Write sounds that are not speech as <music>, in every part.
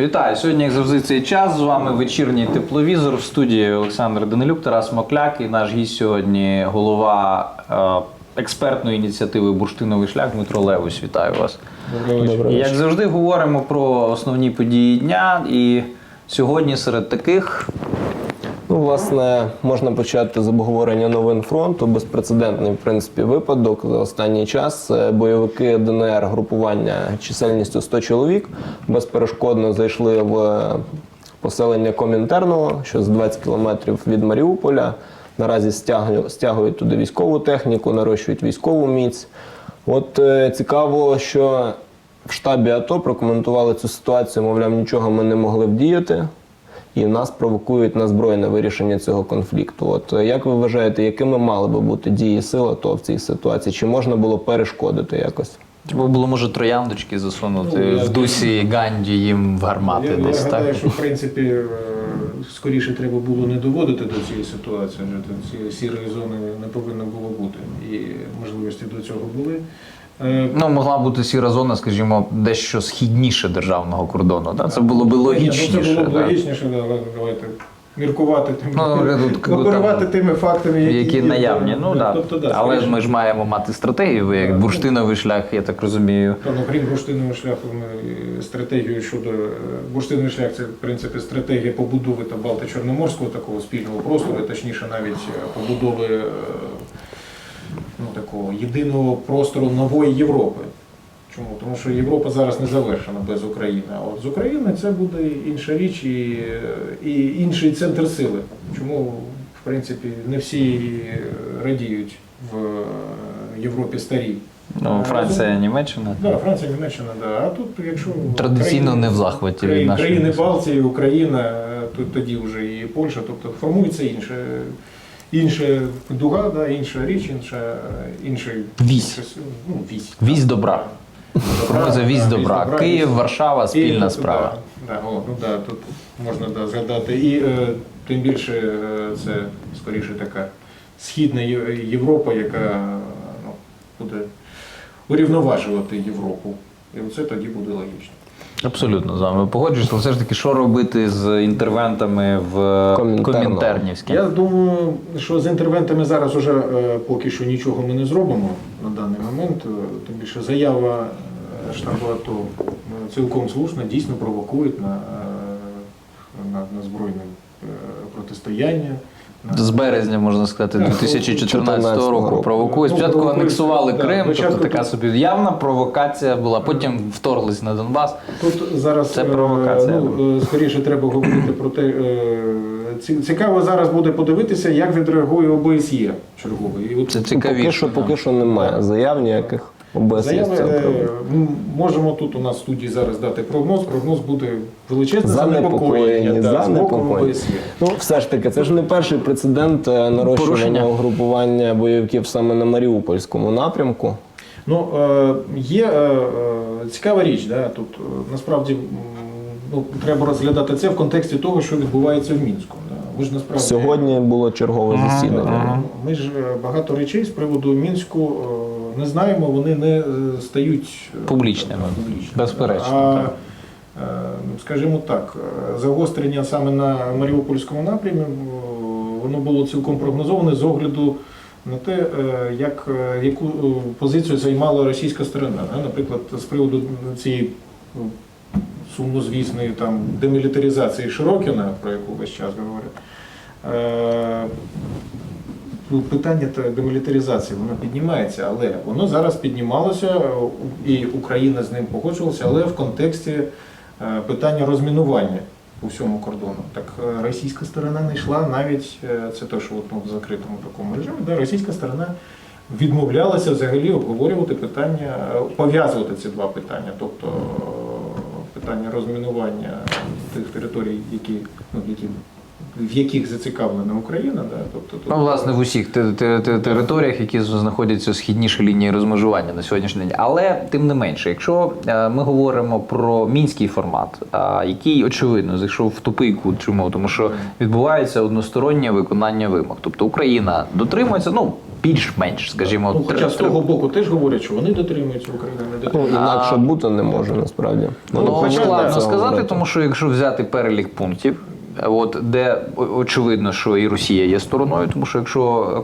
Вітаю! Сьогодні, як завжди, цей час. З вами вечірній тепловізор в студії Олександр Данилюк, Тарас Мокляк і наш гість сьогодні голова е, експертної ініціативи Бурштиновий шлях Дмитро Левус. Вітаю вас. Доброго Як завжди, говоримо про основні події дня. І сьогодні серед таких Ну, власне, можна почати з обговорення новин фронту. Безпрецедентний, в принципі, випадок за останній час. Е, Бойовики ДНР групування чисельністю 100 чоловік безперешкодно зайшли в поселення Комінтерного, що за 20 кілометрів від Маріуполя. Наразі стягують, стягують туди військову техніку, нарощують військову міць. От е, цікаво, що в штабі АТО прокоментували цю ситуацію, мовляв, нічого ми не могли вдіяти. І нас провокують на збройне вирішення цього конфлікту. От е, як ви вважаєте, якими мали би бути дії сил АТО в цій ситуації? Чи можна було перешкодити якось? Треба було, може, трояндочки засунути Ну, в дусі Ганді їм в гармати Я, десь, я так? гадаю, що в принципі е, скоріше треба було не доводити до цієї ситуації, цієї сірої зони не повинно було бути. І можливості до цього були. Е, Ну, могла бути сіра зона, скажімо, дещо східніше державного кордону. Да? Це було б Ну, логічніше. це було б да. логічніше, да, але давайте міркувати тим, Ну, тут, <laughs> оперувати там, тими фактами, які, які є. наявні. Ну, да. Тобто, да, Але ж скоріше. ми ж маємо мати стратегію, ви як бурштиновий шлях, я так розумію. Ну, крім бурштинового шляху, ми стратегію щодо е, бурштиновий шлях це в принципі стратегія побудови та Балто-Чорноморського такого спільного простору, точніше навіть е, побудови такого єдиного простору нової Європи. Чому? Тому що Європа зараз не завершена без України. А от з України це буде інша річ і, і інший центр сили. Чому, в принципі, не всі радіють в Європі старій. Ну, Франція, Німеччина. Да, Франція, Німеччина, да. А тут, якщо Традиційно країни- не в захваті від країни, нашої країни. Балтії, Україна, е, тут тоді вже і Польща, тобто формується інше, інша дуга, да, інша річ, інша, інший Вісь. Ну, вісь. Вісь добра. Формується вісь да, добра. вісь Київ, вісь- Варшава, спільна І, ну, справа. Да, да, о, ну, да, тут можна да, згадати. І е, тим більше е, це скоріше така східна Є- Європа, яка ну, буде урівноважувати Європу. І оце тоді буде логічно. Абсолютно з вами погоджуюсь, але все ж таки, що робити з інтервентами в Комінтерно. Комінтернівській? Я думаю, що з інтервентами зараз уже е, поки що нічого ми не зробимо на даний момент. Е, Тим більше заява е, штабу АТО е, цілком слушна, дійсно провокують на, е, на, на збройне е, протистояння. З березня, можна сказати, 2014 року 14 року. провокують. Ну, Спочатку анексували Крим, тобто така собі явна провокація була. Потім вторглись на Донбас. Тут зараз Це е, провокація. Ну, е, скоріше треба говорити про те. е, Цікаво зараз буде подивитися, як відреагує ОБСЄ черговий. І от Це Ну, цікавіше. поки що, поки що немає заяв ніяких ОБСЄ з Заяви, е, ми можемо тут у нас в студії зараз дати прогноз. Прогноз буде величезне Занепокоєння, занепокоєння Ну, все ж таки, це ж не перший прецедент е, нарощування угрупування бойовиків саме на Маріупольському напрямку. Ну, е, є е, е, цікава річ, да, тут е, насправді ну, треба розглядати це в контексті того, що відбувається в Мінську. Ми ж насправді Сьогодні було чергове засідання. ага. Ми ж багато речей з приводу Мінську не знаємо, вони не е, стають е, Публічними. публічними. Безперечно, А, так. е, Скажімо так, загострення саме на Маріупольському напрямі, воно було цілком прогнозоване з огляду на те, як, яку позицію займала російська сторона. Наприклад, з приводу цієї сумнозвісної там демілітаризації Широкіна, про яку весь час говорять. Ну, Питання та демілітаризації воно піднімається, але воно зараз піднімалося, і Україна з ним погоджувалася, але в контексті е, питання розмінування у всьому кордону. Так е, російська сторона не йшла навіть е, це те, що от, ну, в закритому такому режимі, да, російська сторона відмовлялася взагалі обговорювати питання, пов'язувати ці два питання, тобто питання розмінування тих територій, які, ну, які в яких зацікавлена Україна, да, тобто тут- Ну, власне, в усіх те- те- те- територіях, які знаходяться східніше лінії розмежування на сьогоднішній день. Але тим не менше, якщо е, ми говоримо про мінський формат, а, який очевидно зайшов в тупий кут, чому? Тому що відбувається одностороннє виконання вимог. Тобто Україна дотримується, ну більш-менш, скажімо, Ну, хоча з того боку теж говорять, що вони дотримуються Україна, не Ну, дотримується. інакше бути не може насправді. Ну, повинні складно сказати, говорити. тому що якщо взяти перелік пунктів, от де очевидно, що і Росія є стороною, тому що якщо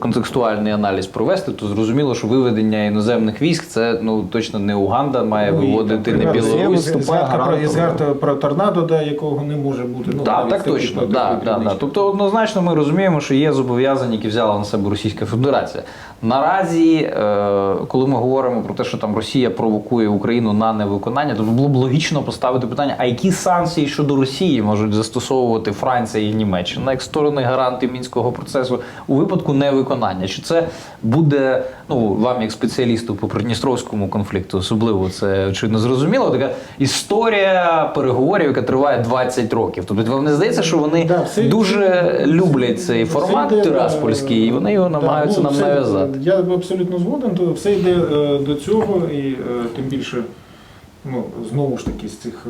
контекстуальний аналіз провести, то зрозуміло, що виведення іноземних військ це ну точно не Уганда має Ну, виводити там, не Білорусь. згадка про- гарантом. Про торнадо, да, якого не може бути. Ну, Так, навіть так точно. Да, да, да. Тобто однозначно ми розуміємо, що є зобов'язання, які взяла на себе Російська Федерація. Наразі, е, коли ми говоримо про те, що там Росія провокує Україну на невиконання, то було б логічно поставити питання: а які санкції щодо Росії можуть застосовувати Франція і Німеччина як сторони гаранти мінського процесу у випадку невиконання? Чи це буде ну вам, як спеціалісту по придністровському конфлікту, особливо це очевидно зрозуміло? Така історія переговорів, яка триває 20 років. Тобто вам не здається, що вони Да, дуже люблять цей формат тираспольський, і вони його да, ну, нам нав'язати. Я абсолютно згоден, то все йде е, до цього, і е, тим більше, ну, знову ж таки, з цих,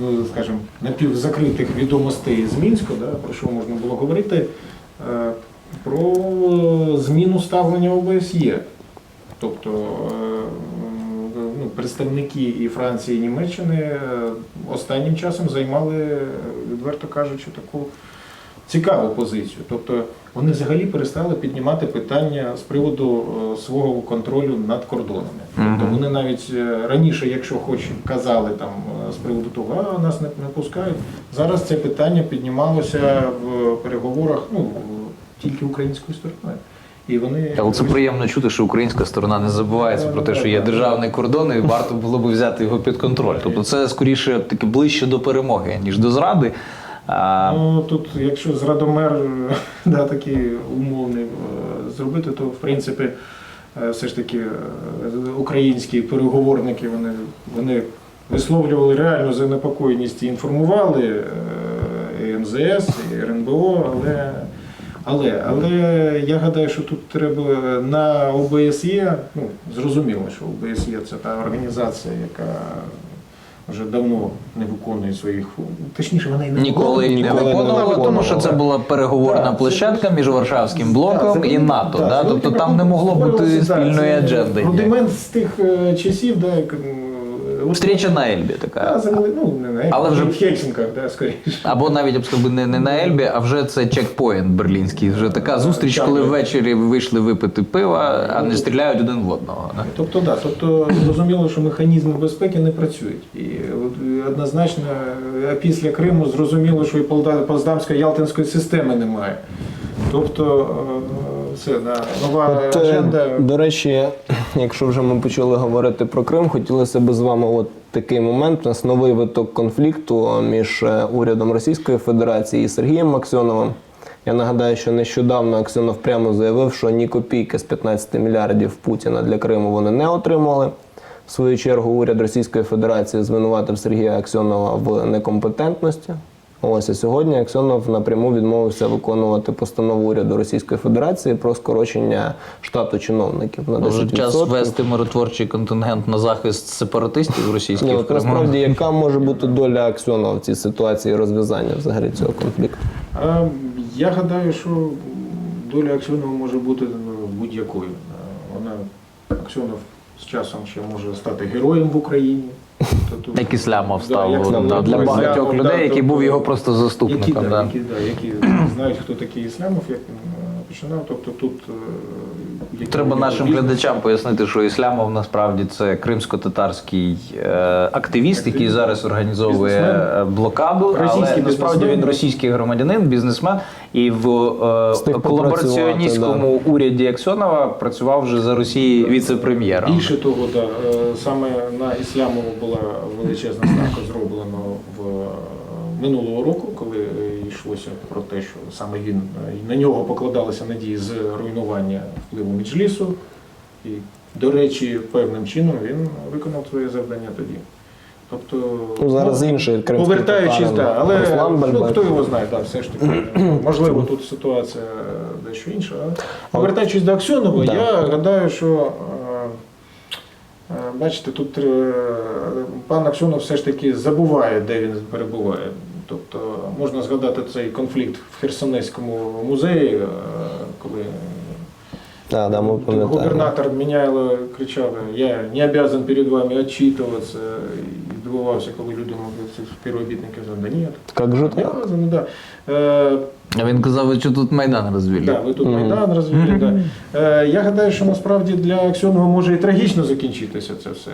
е, скажімо, напівзакритих відомостей з Мінська, да, про що можна було говорити, про зміну ставлення ОБСЄ. Тобто ну, представники і Франції, і Німеччини останнім часом займали, відверто кажучи, таку цікаву позицію. Тобто вони взагалі перестали піднімати питання з приводу е, свого контролю над кордонами. Тобто вони навіть е, раніше, якщо хоч казали там е, з приводу того, а нас не, не пускають, зараз це питання піднімалося в переговорах ну, тільки українською стороною. І вони Але це приємно чути, що українська сторона не забувається про те, що є державний кордон, і варто було б взяти його під контроль. Тобто це скоріше таки ближче до перемоги, ніж до зради. Ну тут, якщо з Радомер <laughs> да, такий умовний е, зробити, то в принципі е, все ж таки е, українські переговорники вони, вони висловлювали реальну занепокоєність і інформували і МЗС, і РНБО, але, але, але я гадаю, що тут треба на ОБСЄ, ну, зрозуміло, що ОБСЄ це та організація, яка вже давно не виконує своїх функцій. Точніше, вона і не Ніколи не Ніколи не виконувала, тому що це була переговорна Так, площадка між Варшавським блоком і НАТО. да, Тобто там не могло бути спільної адженди. Рудимент з тих е, часів, да, як, м, от- Встріча на Ельбі Да, така. завели- ну, не на Але вже- в Хельсінках, да, скоріше. Або навіть я б сказав, не, не на Ельбі, а вже це чекпоінт берлінський. Вже така зустріч, коли ввечері вийшли випити пива, а не стріляють один в одного. да. Тобто, да, тобто зрозуміло, що механізми безпеки не працюють. І однозначно е, після Криму зрозуміло, що і Поздамської Ялтинської системи немає. Тобто, е, це да, нова От, е. До речі, якщо вже ми почали говорити про Крим, хотілося б з вами от такий момент. У нас новий виток конфлікту між е, урядом Російської Федерації і Сергієм Аксьоновим. Я нагадаю, що нещодавно Аксьонов прямо заявив, що ні копійки з 15 мільярдів Путіна для Криму вони не отримали. В свою чергу уряд Російської Федерації звинуватив Сергія Аксьонова в некомпетентності. Ось а сьогодні Аксьонов напряму відмовився виконувати постанову уряду Російської Федерації про скорочення штату чиновників на 10%. Може час ввести миротворчий контингент на захист сепаратистів російських Криму? насправді, яка може бути доля Аксьонова в цій ситуації розв'язання взагалі цього конфлікту? Я гадаю, що доля Аксьонова може бути ну, будь-якою. Вона Аксьонов з часом ще може стати героєм в Україні. Тобто, Як Іслямов Да, став як да, для багатьох да, людей, який тобто, був його просто які, заступником. да, да. які, да, які знають, хто такий Іслямов, як він е, починав. Тобто тут е, які Треба нашим глядачам пояснити, що Іслямов насправді це кримсько-татарський е, активіст, який зараз організовує блокаду, але насправді він російський громадянин, бізнесмен, і в е, колабораціоністському уряді Аксьонова працював вже за Росії віце-прем'єром. Більше того, да, е, саме на Іслямову була величезна ставка зроблена в минулого року, коли йшлося про те, що саме він е, на нього покладалися надії з руйнування впливу Меджлісу. І, до речі, певним чином він виконав своє завдання тоді. Тобто, Ну, зараз інший кримський повертаючись, да, але ну, хто його знає, да, все ж таки, <clears throat> можливо, тут ситуація дещо інша. Але повертаючись до Аксьонова, Да. я гадаю, що е, е, бачите, тут пан Аксьонов все ж таки забуває, де він перебуває. Тобто можна згадати цей конфлікт в Херсонецькому музеї, е, коли Так, да, ми губернатор Міняйло кричав, я не обязан перед вами отчитываться. І дивувався, коли люди могли це співробітники казали, да ні, Як же так? обязан, да. Е, А він казав, ви що тут Майдан розвілі. Да, ви тут Мгм. Майдан розвели. Да. Е, я гадаю, що насправді для Аксьонова може і трагічно закінчитися це все.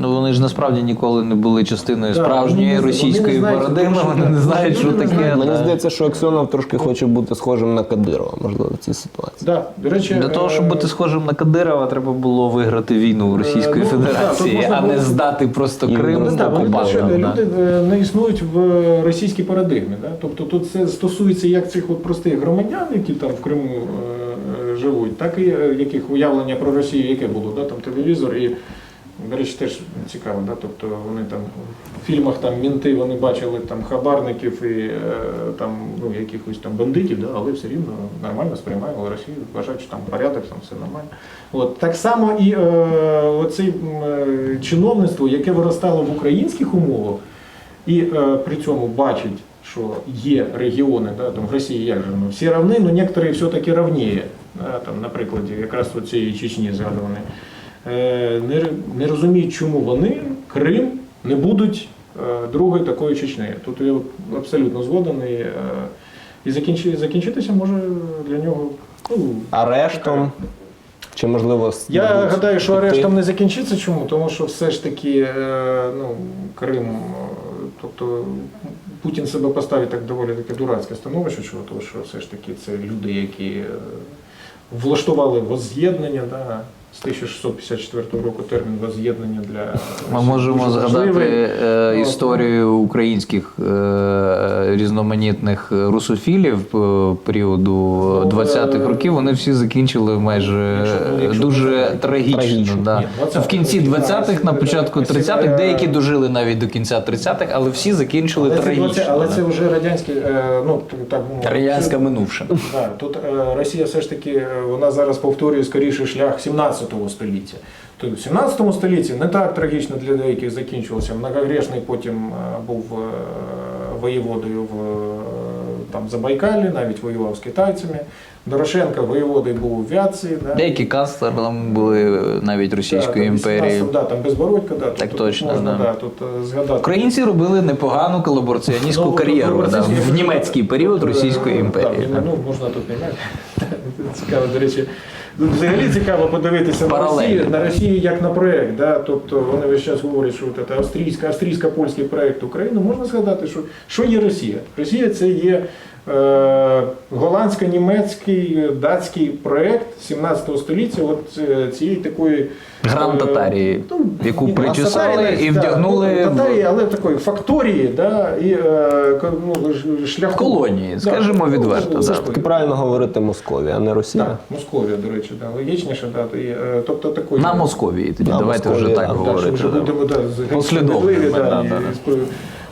Е, Ну вони ж насправді ніколи не були частиною Да, справжньої вони не- російської вони не знають, парадигми, що вони не знають, що не таке. знають. Мені да. здається, що Аксьонов трошки хоче бути схожим на Кадирова, можливо, в цій ситуації. да, до речі, Для того, щоб е, бути схожим на Кадирова, треба було виграти війну Російської ну, да, Федерації, можна а не було- здати просто І Крим Ну, да, вони окупантам. да. люди е, не існують в російській парадигмі. Да? Тобто тут це стосується як цих от простих громадян, які там в Криму е, е, живуть, так і е, яких уявлення про Росію, яке було, да? там телевізор і. До речі, теж цікаво, да? тобто вони там в фільмах там мінти вони бачили там хабарників і е, там ну, якихось там бандитів, да? але все рівно нормально сприймали Росію, вважають, що там порядок, там все нормально. От так само і е, оце е, чиновництво, яке виростало в українських умовах, і е, при цьому бачить, що є регіони, да, там в Росії як же ну, всі равні, але некоторі все-таки равніє. Да, там, на прикладі якраз цієї Чечні згадуваної. Е, не, розуміють, чому вони, Крим, не будуть е, другою такою Чечнею. Тут я абсолютно згоден. І, і закінчитися може для нього. Ну, Арештом. Чи можливо я гадаю, що арештом не закінчиться. Чому? Тому що все ж таки е, ну, Крим, тобто Путін себе поставить так доволі таке дурацьке становище, чого, тому що все ж таки це люди, які влаштували возз'єднання. Да, з 1654 року термін возз'єднання для Ми можемо згадати е, Ну, історію українських е, різноманітних русофілів е, періоду Ну, 20-х е, років. Вони всі закінчили майже Якщо- е, якщо дуже трагічно. трагічно. Да. Ні, В кінці 20-х, на початку Ось, 30-х, е, деякі дожили навіть до кінця 30-х, але всі закінчили Але трагічно. це, але це вже радянське, е, ну так. Радянська минувшина. Да, тут е, Росія все ж таки е, вона зараз повторює скоріше шлях 17 століття. Тобто в 17 столітті не так трагічно для деяких закінчилося. Многогрешний потім е, був е, воєводою в е, там, Забайкалі, навіть воював з китайцями. Дорошенко воєводою був у Вятці. Да. Деякі канцлером були навіть Російської Да, імперії. 18, Да, там Безбородько, да, Так тут, точно, можна, да. да, тут згадати. Українці робили непогану колабораціоністську Ну, кар'єру ну, да, в німецький період Російської імперії. Так, ну, можна тут не. <laughs> Цікаво, до речі. Ну, Взагалі цікаво подивитися на Росію, на Росію як на проект. Да? Тобто вони весь час говорять, що це австрійсько-польський проект України. Можна згадати, що, що є Росія? Росія це є голландсько-німецький, е, датський проєкт 17 століття от е, цієї такої Гран е, Татарії, ну, яку причесали і вдягнули ну, в- Татарії, але такої факторії, да, і е, ну, ж- шляху. Колонії, Да. скажімо Ну, відверто, ну, да. Таки правильно говорити Московія, а не Росія. Так, Московія, до речі, да, логічніше, да, і, е, тобто такої. на Московії. Тоді На давайте Московії, вже так да, Так, що говорити. вже да. будемо да, Послідовними, да, да, да,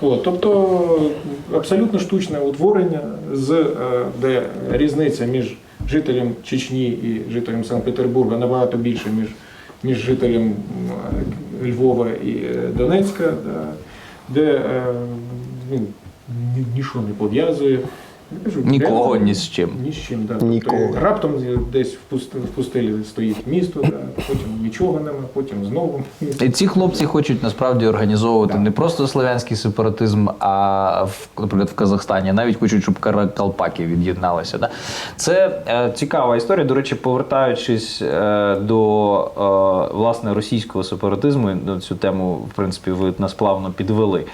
От, тобто абсолютно штучне утворення, з, е, де різниця між жителем Чечні і жителем Санкт-Петербурга набагато більше, ніж між жителем е, Львова і е, Донецька, де ну, нічого не пов'язує. Я кажу, Нікого ні з чим. Ні з чим, да. Ніколи. Тобто, раптом десь в пуст- в пустелі стоїть місто, да, потім нічого нема, потім знову місто. І ці хлопці хочуть насправді організовувати не просто славянський сепаратизм, а в, наприклад, в Казахстані навіть хочуть, щоб каракалпаки від'єдналися. Да? Це е, цікава історія. До речі, повертаючись е, до е, власне російського сепаратизму, ну, цю тему, в принципі, ви нас плавно підвели.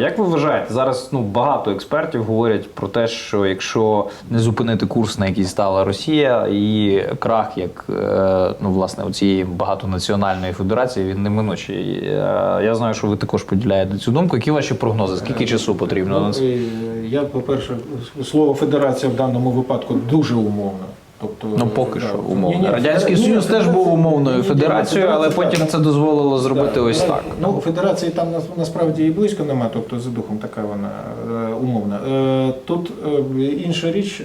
Як ви вважаєте, зараз ну багато експертів говорять про те, що якщо не зупинити курс, на який стала Росія, і крах, як е, ну власне у цієї багатонаціональної федерації, він неминучий. Е, Я знаю, що ви також поділяєте цю думку. Які ваші прогнози? Скільки часу потрібно? Ну, Я, по-перше, слово федерація в даному випадку дуже умовно. Тобто, Ну поки да, що умовно. ні, Радянський ні, Союз теж був умовною ні, ні, федерацією, але потім так. це дозволило зробити Да, ось ну, так. Ну, федерації там нас- насправді і близько нема, тобто за духом така вона е, умовна. Е, Тут е, інша річ.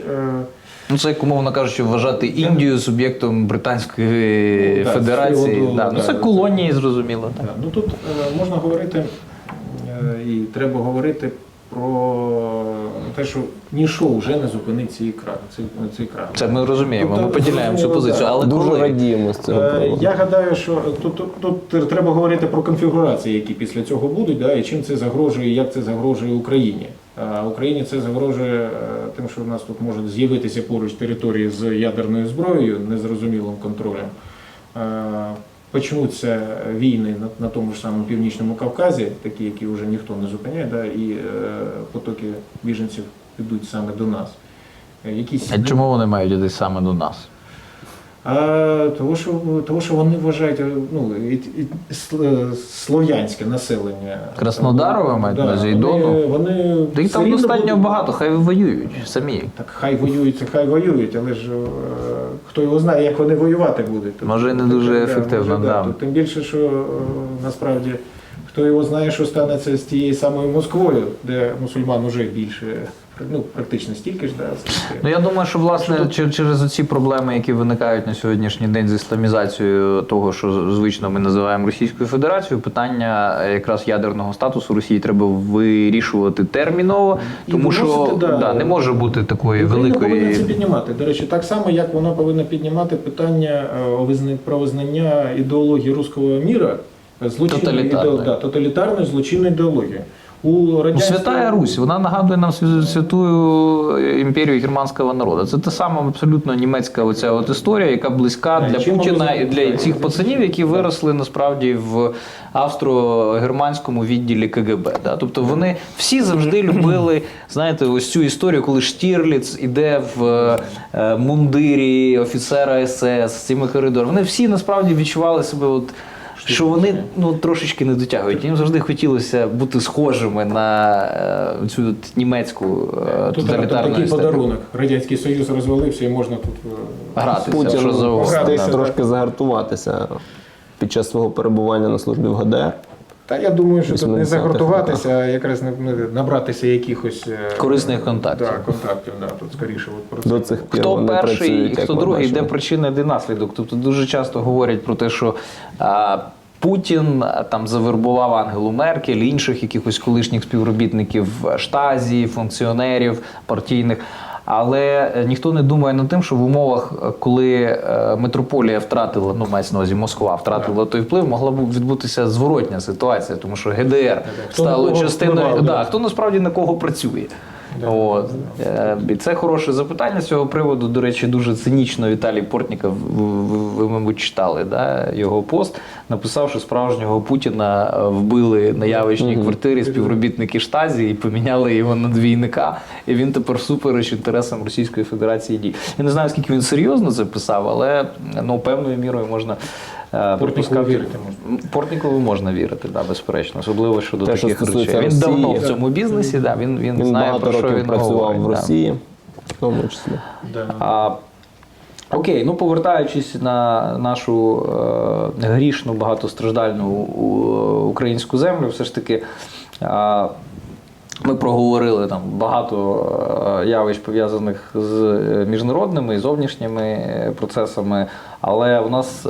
Ну, це як умовно кажучи, вважати Індію суб'єктом Британської Ну, так, Федерації. приводу, да. Ну це колонії, зрозуміло. Так. Ну тут можна говорити і треба говорити про те, що ніщо вже не зупинить цей кран. Цей, цей кран. Це ми розуміємо, ми Тобто, поділяємо цю позицію. Але Дуже коли? радіємо з цього Е. Я гадаю, що тут, тут, тут треба говорити про конфігурації, які після цього будуть, да, і чим це загрожує, як це загрожує Україні. А Україні це загрожує е, тим, що в нас тут можуть з'явитися поруч території з ядерною зброєю, незрозумілим контролем. Е, Почнуться війни на, на тому ж самому північному Кавказі, такі, які вже ніхто не зупиняє, да, і е, потоки біженців підуть саме до нас. Е, Якісь А чому вони мають іти саме до нас? а, того, що, того, що вони вважають ну, і, і, слов'янське населення. Краснодарове мають на увазі, вони, вони Та їх там достатньо будуть- багато, хай воюють самі. Так хай воюють, хай воюють, але ж е, хто його знає, як вони воювати будуть. Може, не дуже да, ефективно, може, да. Тут Тим більше, що е, насправді хто його знає, що станеться з тією самою Москвою, де мусульман уже більше, ну практично стільки ж, да, скільки. Ну я думаю, що власне чер- через ці проблеми, які виникають на сьогоднішній день з ісламізацією того, що звично ми називаємо Російською Федерацією, питання якраз ядерного статусу Росії треба вирішувати терміново, І тому що да. да, не може бути такої повинна це піднімати. До речі, так само, як вона повинна піднімати питання е, про визнання ідеології руського міра е, злочинною Тоталітарної. ідео- да, тоталітарною злочинною ідеологією. У Ну, радянському... Святая Русь, вона нагадує нам свя- святую імперію германського народу. Це та сама абсолютно німецька оця от історія, яка близька Да, для чим Путіна і для цих пацанів, які виросли насправді в австро-германському відділі КГБ. Да? Тобто вони всі завжди <clears throat> любили, знаєте, ось цю історію, коли Штірліц іде в е, мундирі офіцера СС з цими коридорами. Вони всі насправді відчували себе от. Що вони ну трошечки не дотягують. Їм завжди хотілося бути схожими на е, цю от німецьку е, Тут тоталітарну такий подарунок. Радянський Союз розвалився і можна тут е, Гратися, Путін що да. трошки загартуватися під час свого перебування на службі в ГДР. Та я думаю, що тут не загортуватися, а якраз набратися якихось е, Корисних контактів. Да, контактів, да, тут скоріше от про це. До цих пір Хто вони перший працюють, і хто другий, бачимо. де причина, де наслідок. Тобто дуже часто говорять про те, що а, Путін там завербував Ангелу Меркель, інших якихось колишніх співробітників штазі, функціонерів партійних. Але е, ніхто не думає над тим, що в умовах, е, коли е, метрополія втратила, ну мається на увазі Москва втратила той вплив, могла б відбутися зворотня ситуація, тому що ГДР стало частиною. Да. хто насправді на кого працює. От. Е, І це хороше запитання з цього приводу. До речі, дуже цинічно Віталій Портніков, ви, мабуть, читали да, його пост. Написав, що справжнього Путіна е, вбили на явищній квартирі співробітники штазі і поміняли його на двійника. І він тепер всупереч інтересам Російської Федерації дій. Я не знаю, скільки він серйозно це писав, але ну, певною мірою можна. Е, Портнікову вірити можна. Портнікову можна вірити, да, безперечно, особливо щодо Те, що таких речей. стосується Він давно в цьому бізнесі, да, він, він, Він знає, про що років він працював говорить, в да. Росії, в тому числі. Да. А, окей, ну повертаючись на нашу е, грішну, багатостраждальну у- українську землю, все ж таки. А, ми проговорили там багато е, явищ пов'язаних з е, міжнародними і зовнішніми е, процесами, але у нас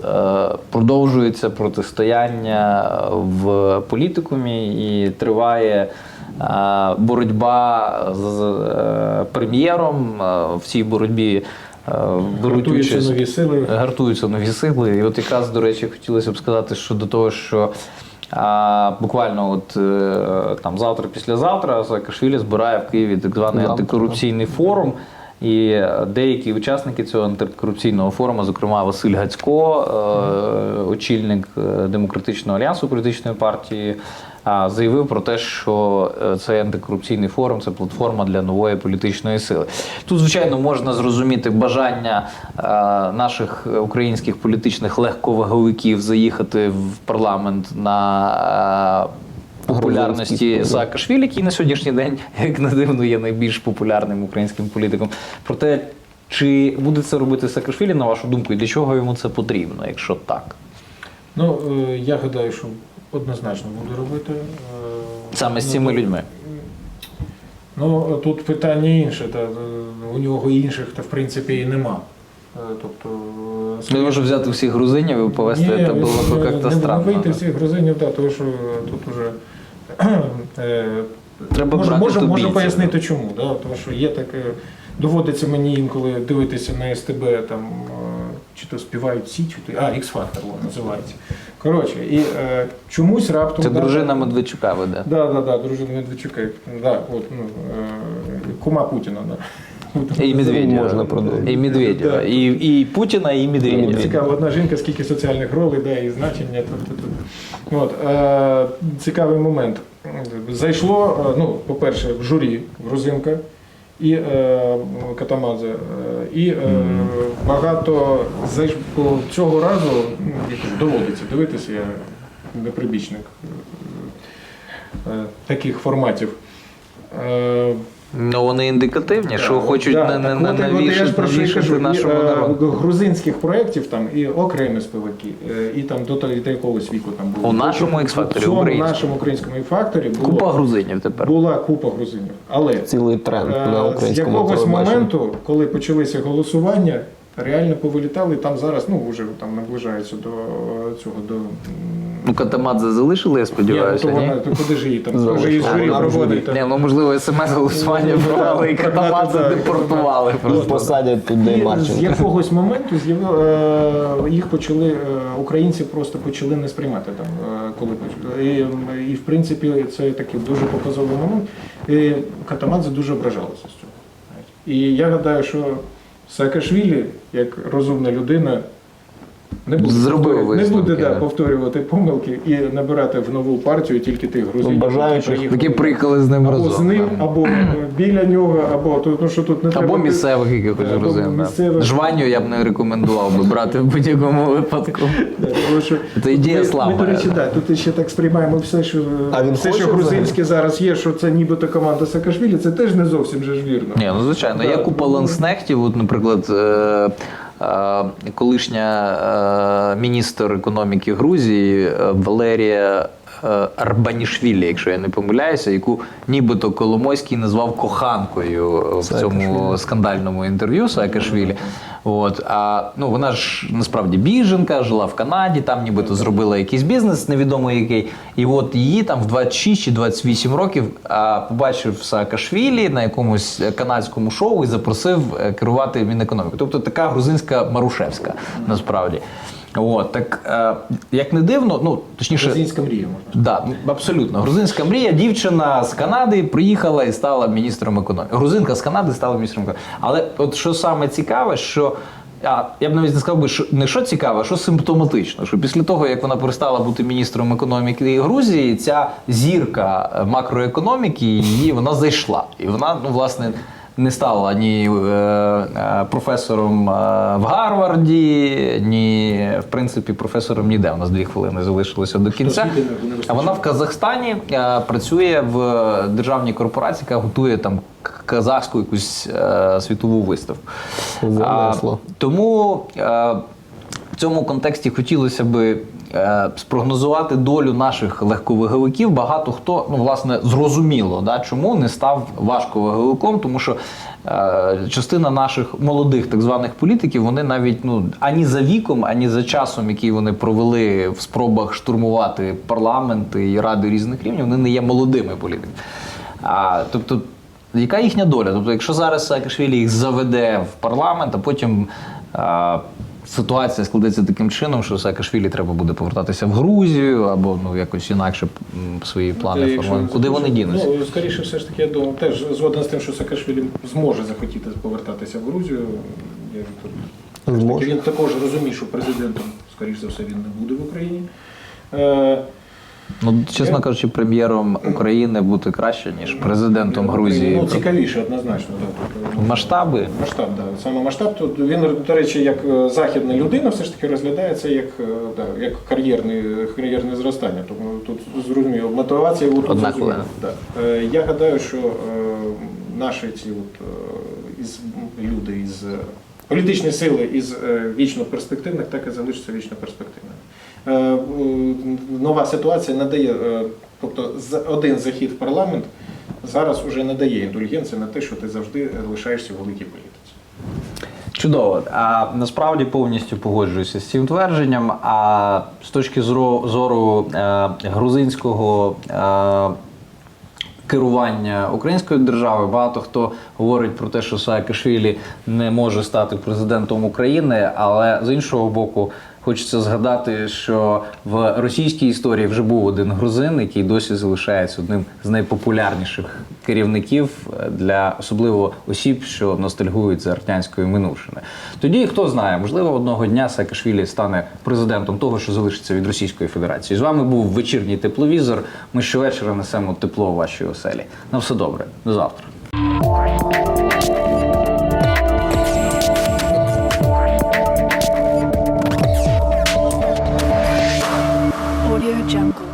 продовжується протистояння в політикумі і триває боротьба з прем'єром. В цій боротьбі беруть участь нові сили. гартуються нові сили. І от якраз, до речі, хотілося б сказати щодо того, що а, буквально от е, там завтра, післязавтра Саакашвілі збирає в Києві так званий антикорупційний форум. І деякі учасники цього антикорупційного форуму, зокрема Василь Гацько, е, очільник е, демократичного альянсу політичної партії, заявив про те, що е, цей антикорупційний форум це платформа для нової політичної сили. Тут, звичайно, можна зрозуміти бажання е, наших українських політичних легковаговиків заїхати в парламент на. е, Популярності. Саакашвілі, який на сьогоднішній день, <laughs> як не дивно, є найбільш популярним українським політиком. Проте, чи буде це робити Саакашвілі, на вашу думку, і для чого йому це потрібно, якщо так? Ну, я гадаю, що однозначно буду робити. е, Саме з ну, цими ну, людьми. Ну, тут питання інше. Та, е, у нього інших, та, в принципі, і нема. Е, Тобто, Не можу взяти всіх грузинів і повести, Ні, це було б як-то странно. Не вийти всіх грузинів, да, тому що тут уже Треба можу, брати можу, можу пояснити чому. Да? Тому що є таке, доводиться мені інколи дивитися на СТБ, там, чи то співають всі, чи то. А, X-Factor воно називається. Коротше, і е, чомусь раптом. Це да, дружина Медведчука веде. Да, да, да, дружина Медведчука. Да, от, ну, е, кума Путіна. Да. І Медведєва. Можна продовжити. І Медведєва. Да. І, і Путіна, і Медведєва. Цікаво, одна жінка, скільки соціальних ролей, да, і значення. Тут, тут, тут. От, е, цікавий момент. Зайшло, е, ну, по-перше, в журі грузинка і е, Катамадзе. Е, і е, багато зайш... цього разу ну, доводиться дивитися, я не прибічник е, таких форматів. Е, Ну вони індикативні, що хочуть да, на, на, так на, от, от я ж навішати, про що навішати кажу, і, нашому е, народу. грузинських проєктів там і окремі співаки, е, і там до, того- до якогось віку там було. У нашому X-Factor, У цьому українському. нашому українському X-Factor було, Купа грузинів тепер. була купа грузинів. Але Цілий тренд е, на з українському якогось телебаченні. моменту, коли почалися голосування, реально повилітали, там зараз, ну вже там наближаються до е, цього, до... м, Ну Катамадзе залишили, я Ні, сподіваюся. ну, то Ні? вона, то куди ж її там? Залишили. Може, її журі в Ні, ну можливо, смс-голосування Ну, провели і Катамадзе депортували. Ну, просто. Посадять туди І з якогось моменту е, їх почали е, українці просто почали не сприймати там, е, коли почали. І, і в принципі це такий дуже показовий момент. І Катамадзе дуже ображалася з цього. І я гадаю, що Саакашвілі, як розумна людина, не буде, Зробив повторювати- не висновки, буде да, да. повторювати помилки і набирати в нову партію тільки тих грузинів, Ну, бажаючих, Які приїхали з ним або разом. з ним, да. або біля нього, або тут, ну, що тут не треба. Або місцевих якихось Або грузин. да. місцевих. Жваню я б не рекомендував би брати в будь-якому випадку. Да, тому що Це ідея слаба. Ми, до речі, да, тут ще так сприймаємо все, що, А він все, хоче що грузинське зараз є, що це нібито команда Саакашвілі, це теж не зовсім же ж вірно. Ні, ну звичайно, Да. купа ланснехтів. От, наприклад, е, колишня е, міністр економіки Грузії е, Валерія. е, Арбанішвілі, якщо я не помиляюся, яку нібито Коломойський назвав коханкою в цьому скандальному інтерв'ю Саакашвілі. От а ну вона ж насправді біженка, жила в Канаді, там нібито зробила якийсь бізнес, невідомо який. І от її там в 26 чи 28 років а, побачив Саакашвілі на якомусь канадському шоу і запросив е, керувати Мінекономіку. Тобто така грузинська Марушевська, насправді. От так е, як не дивно, ну точніше. Грузинська мрія можна. Да, абсолютно. Грузинська мрія. Дівчина з Канади приїхала і стала міністром економіки. Грузинка з Канади стала міністром економіки. Але от що саме цікаве, що. А я б навіть не сказав би, що не що цікаве, а що симптоматично. Що після того, як вона перестала бути міністром економіки Грузії, ця зірка е, макроекономіки її вона зайшла. І вона, ну, власне, не стала ні е, е, професором е, в Гарварді, ні, в принципі, професором ніде. У нас дві хвилини залишилося до кінця. А вона в Казахстані е, працює в державній корпорації, яка готує там казахську якусь е, світову виставку. Занесло. тому е, в цьому контексті хотілося би спрогнозувати долю наших легковиговиків. Багато хто, ну власне, зрозуміло, да, чому не став важковиговиком, тому що е, частина наших молодих так званих політиків, вони навіть ну ані за віком, ані за часом, який вони провели в спробах штурмувати парламенти і ради різних рівнів, вони не є молодими політиками. А, тобто, яка їхня доля? Тобто, якщо зараз Саакашвілі їх заведе в парламент, а потім а, ситуація складеться таким чином, що Саакашвілі треба буде повертатися в Грузію або ну якось інакше свої плани Та, формувати. Куди вони дінуться? Ну, скоріше, все ж таки, я думаю, теж згоден з тим, що Саакашвілі зможе захотіти повертатися в Грузію. Я тут таки, Він також розуміє, що президентом, скоріш за все, він не буде в Україні. Ну, чесно кажучи, прем'єром України бути краще, ніж президентом Грузії. Ну, цікавіше, однозначно. Тобто, Масштаби. Масштаб, да. Саме масштаб. Тут він, до речі, як е, західна людина, все ж таки розглядається як, е, да, як кар'єрне, кар'єрне зростання. Тому тут зрозуміло. Мотивація от, Одна зрозуміла. хвилина. Да. Е, Я гадаю, що наші ці от, із, люди із політичні сили із вічно перспективних так і залишаться вічно перспективними. Е, м, Нова ситуація надає, е, тобто один захід в парламент зараз уже не дає індульгенції на те, що ти завжди лишаєшся в великій політиці. Чудово. А насправді повністю погоджуюся з цим твердженням. А з точки зору, зору е, грузинського е, керування українською державою. Багато хто говорить про те, що Саакашвілі не може стати президентом України, але з іншого боку. Хочеться згадати, що в російській історії вже був один грузин, який досі залишається одним з найпопулярніших керівників е, для особливо осіб, що ностальгують за радянською минувшини. Тоді хто знає, можливо, одного дня Саакашвілі стане президентом того, що залишиться від Російської Федерації. З вами був вечірній тепловізор. Ми щовечора несемо тепло у вашій оселі. На все добре, до завтра. jungle.